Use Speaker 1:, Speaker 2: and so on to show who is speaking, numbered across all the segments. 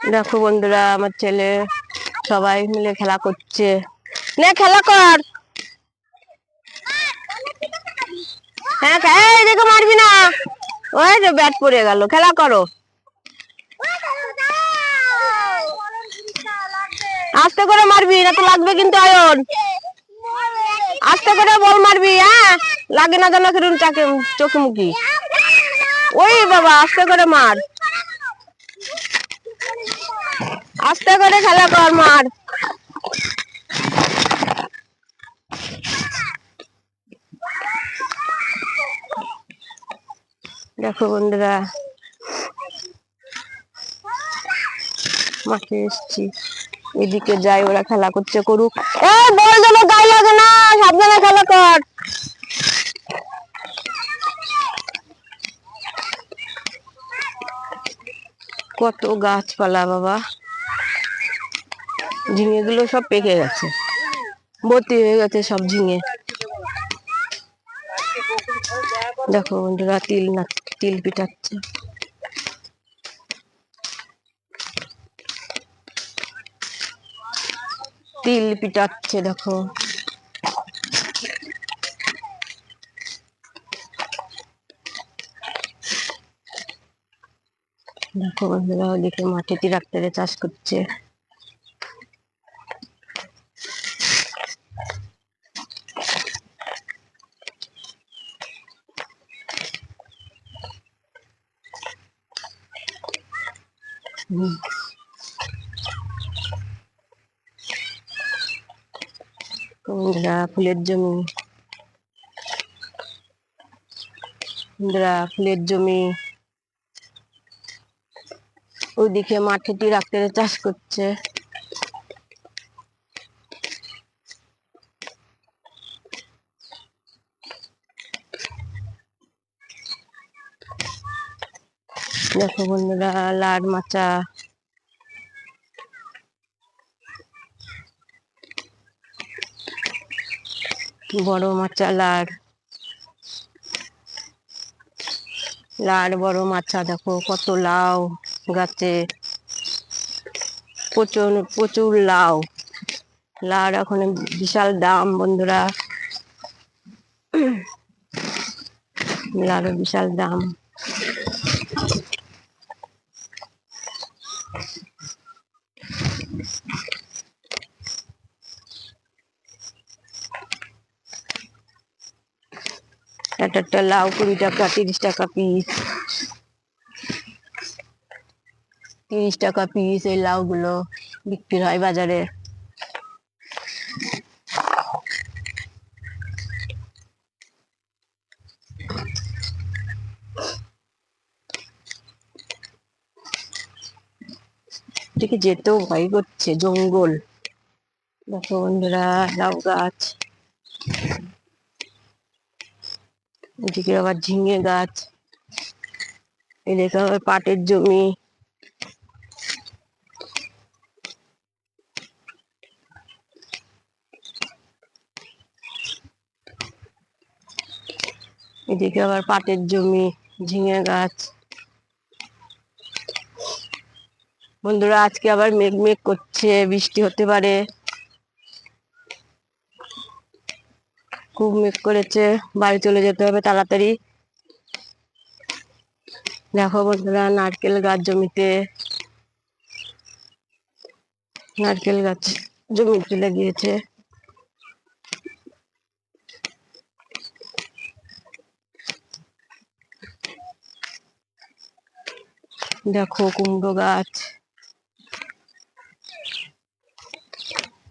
Speaker 1: দেখো বন্ধুরা, আমার ছেলে সবাই মিলে খেলা করছে। নে, খেলা কর। হ্যাঁ এই দেখো মারবি না। ওই যে ব্যাট পড়ে গেল, খেলা করো। আস্তে করে মারবি, না তো লাগবে কিন্তু আয়ন। আস্তে করে বল মারবি হ্যাঁ? লাগে না যেন চোখে মুখি। ওই বাবা, আস্তে করে মার। আস্তে করে খেলা কর, মার। দেখো বন্ধুরা, মাঠে এসছি। এদিকে যাই, ওরা খেলা করছে, করুক। এ, বল যেন গায়ে লাগে না, সাবধানে খেলা কর। কত গাছপালা, বাবা। ঝিঙে গুলো সব পেকে গেছে। ভর্তি হয়ে গেছে সব ঝিঙে। দেখো বন্ধুরা, তিল না, তিল পিটাচ্ছে। তিল পিটাচ্ছে, দেখো। দেখো বন্ধুরা, ওদিকে মাঠে ট্রাক্টরে চাষ করছে। বন্ধুরা ফুলের জমি। ইন্দ্রা ফুলের জমি। ওইদিকে মাঠেটি রাখতে চাষ করছে। দেখো বন্ধুরা লাড মাচা। বড় মাচা লাড লাড বড় মাচা, দেখো কত লাউ গাছে। প্রচুর প্রচুর লাউ। লাউর এখন বিশাল দাম বন্ধুরা। লাউর বিশাল দাম। একটা লাউ কুড়ি টাকা, তিরিশ টাকা পিস তিরিশ টাকা পিস এই লাউ গুলো বিক্রি হয় বাজারে। যেতেও ভয় করছে জঙ্গল। দেখো বন্ধুরা, লাউ গাছ। এদিকে আবার ঝিঙে গাছ, এদিকে আবার পাটের জমি। এদিকে আবার পাটের জমি, ঝিঙে গাছ। বন্ধুরা, আজকে আবার মেঘ মেঘ করছে, বৃষ্টি হতে পারে। খুব মেঘ করেছে। বাড়ি চলে যেতে হবে তাড়াতাড়ি। দেখো বন্ধুরা, নারকেল গাছ জমিতে। নারকেল গাছ জমিতে লাগিয়েছে। দেখো কুমড়ো গাছ।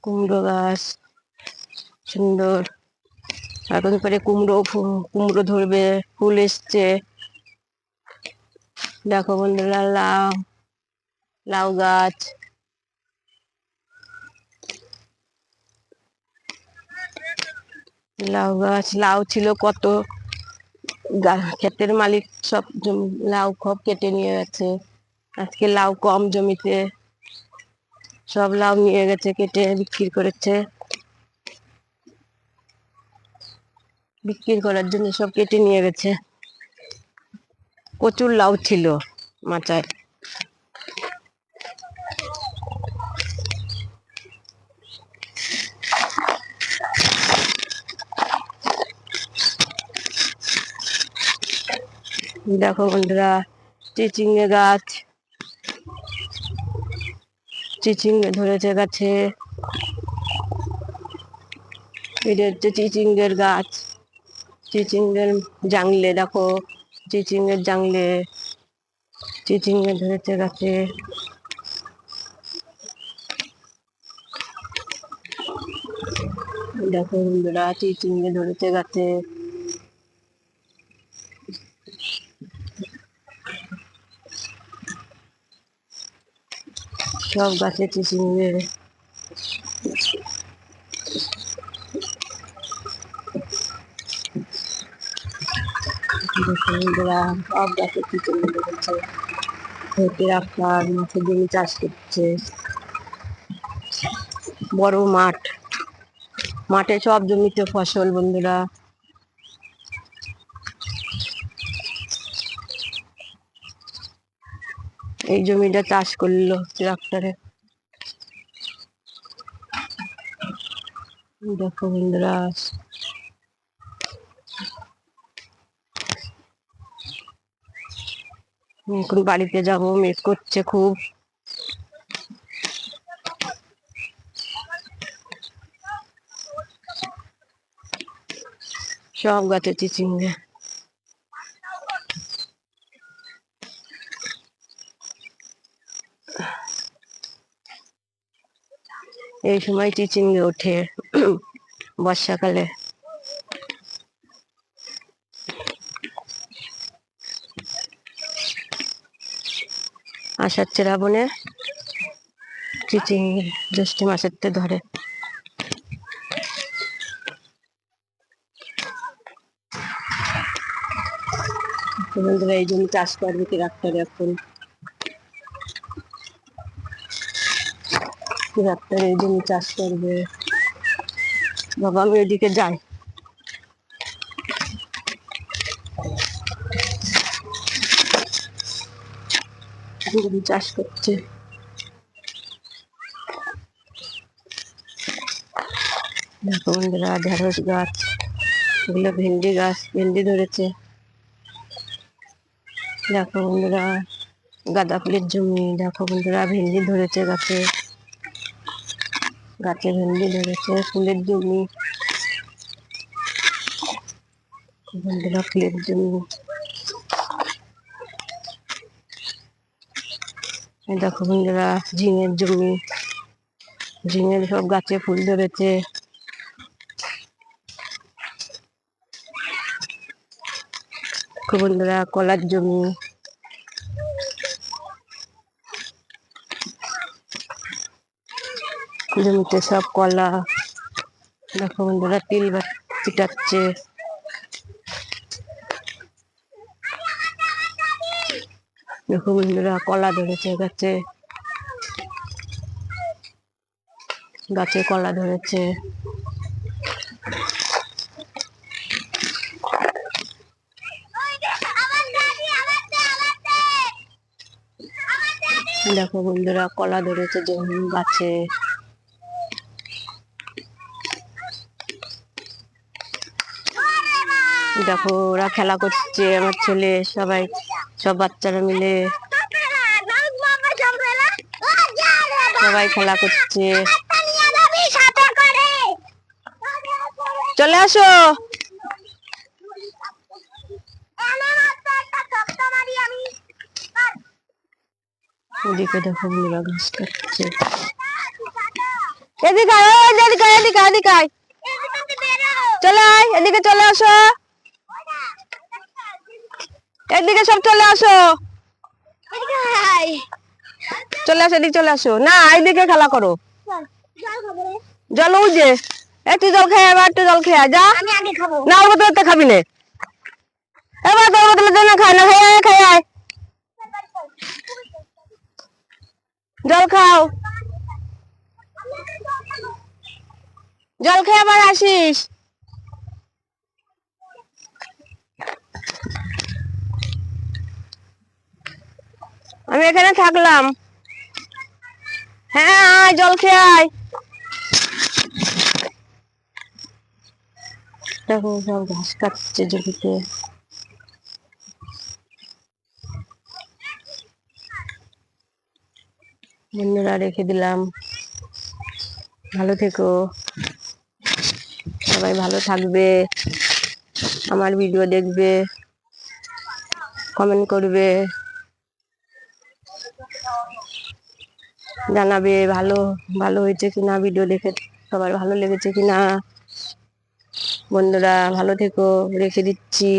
Speaker 1: কুমড়ো গাছ, সুন্দর। এখন পরে কুমড়ো কুমড়ো ধরবে, ফুল এসছে। দেখো বন্ধুরা, লাউ লাউ গাছ। লাউ গাছ, লাউ ছিল কত? ক্ষেতের মালিক সব লাউ সব কেটে নিয়ে গেছে। আজকে লাউ কম জমিতে। সব লাউ নিয়ে গেছে, কেটে বিক্রি করেছে। বিক্রি করার জন্য সব কেটে নিয়ে গেছে। প্রচুর লাউ ছিল মাচায়। দেখো বন্ধুরা চিচিঙ্গে গাছ। চিচিঙ্গে ধরেছে গাছে। এটা হচ্ছে চিচিঙ্গের গাছ। চিচিঙ্গের জাংলে দেখো চিচিঙ্গের জাংলে চিচিঙ্গে ধরেছে গাছে। দেখো বন্ধুরা চিচিঙ্গে ধরেছে গাছে। সব গাছে চিচিঙ্গে দেখো সব গাছে চিচিঙ্গে ধরেছে হতে রাখার মাঠে জমি চাষ করছে। বড় মাঠ। মাঠে সব জমিতে ফসল, বন্ধুরা। এই জমিটা চাষ করল ট্রাক্টরে। দেখো বন্ধুরা এখন বাড়িতে যাব মিস করছে খুব। সব গাছে চিচিঙ্গে। এই সময় চিচিঙ্গে ওঠে। বর্ষাকালে। আষাঢ় শ্রাবণে চিচিঙ্গে জ্যৈষ্ঠ মাসের তে ধরে। বন্ধুরা, এই জমি চাষ করবে ট্রাক্টর এখন? ডাক্তার এই জমি চাষ করবে? বাবা, আমি ওইদিকে যাই। জমি চাষ করছে। দেখো বন্ধুরা, ঢেঁড়স গাছ, এগুলো ভেন্ডি গাছ, ভেন্ডি ধরেছে। দেখো বন্ধুরা, গাঁদা ফুলের জমি, দেখো বন্ধুরা, ভেন্ডি ধরেছে গাছে। গাছে ভেন্ডি ধরেছে, ফুলের জমি। বন্ধুরা, ফুলের জমি। দেখো বন্ধুরা, ঝিঙের জমি। ঝিঙের সব গাছে ফুল ধরেছে। বন্ধুরা, কলার জমি। জমিতে সব কলা। দেখো বন্ধুরা, তিল বা- দেখো বন্ধুরা কলা ধরেছে, গাছে। গাছে কলা ধরেছে। দেখো বন্ধুরা, কলা ধরেছে যেমন গাছে। দেখো ওরা খেলা করছে, আমার ছেলে সবাই সব বাচ্চারা মিলে সবাই খেলা করছে। চলে আসো। ওদিকে দেখো বন্ধুরা ঘাস কাটছে। এদিকে এদিকে এদিকে এদিকে চলে আয়, এদিকে চলে আসো। এদিকে সব চলে আসো। চলে আসো এদিকে চলে আসো। না এদিকে খেলা করো। জল উজে একটু জল খেয়ে এবার একটু জল খেয়ে যা।
Speaker 2: আমি আগে খাব।
Speaker 1: না ওর বোতলে তো খাবি না। এবার তোর বোতলে জন্য খায় না খেয়ে খেয়ে আয় জল খাও। জল খেয়ে আবার আসিস। এখানে থাকলাম। হ্যাঁ আয়, জল খেয়ে আয়। দেখো সব ঘাস কাটছে জমিতে। বন্ধুরা, রেখে দিলাম। ভালো থেকো। সবাই ভালো থাকবে। আমার ভিডিও দেখবে। কমেন্ট করবে। জানাবে ভালো ভালো হয়েছে কিনা ভিডিও দেখে সবার ভালো লেগেছে কিনা। বন্ধুরা, ভালো থেকো, রেখে দিচ্ছি।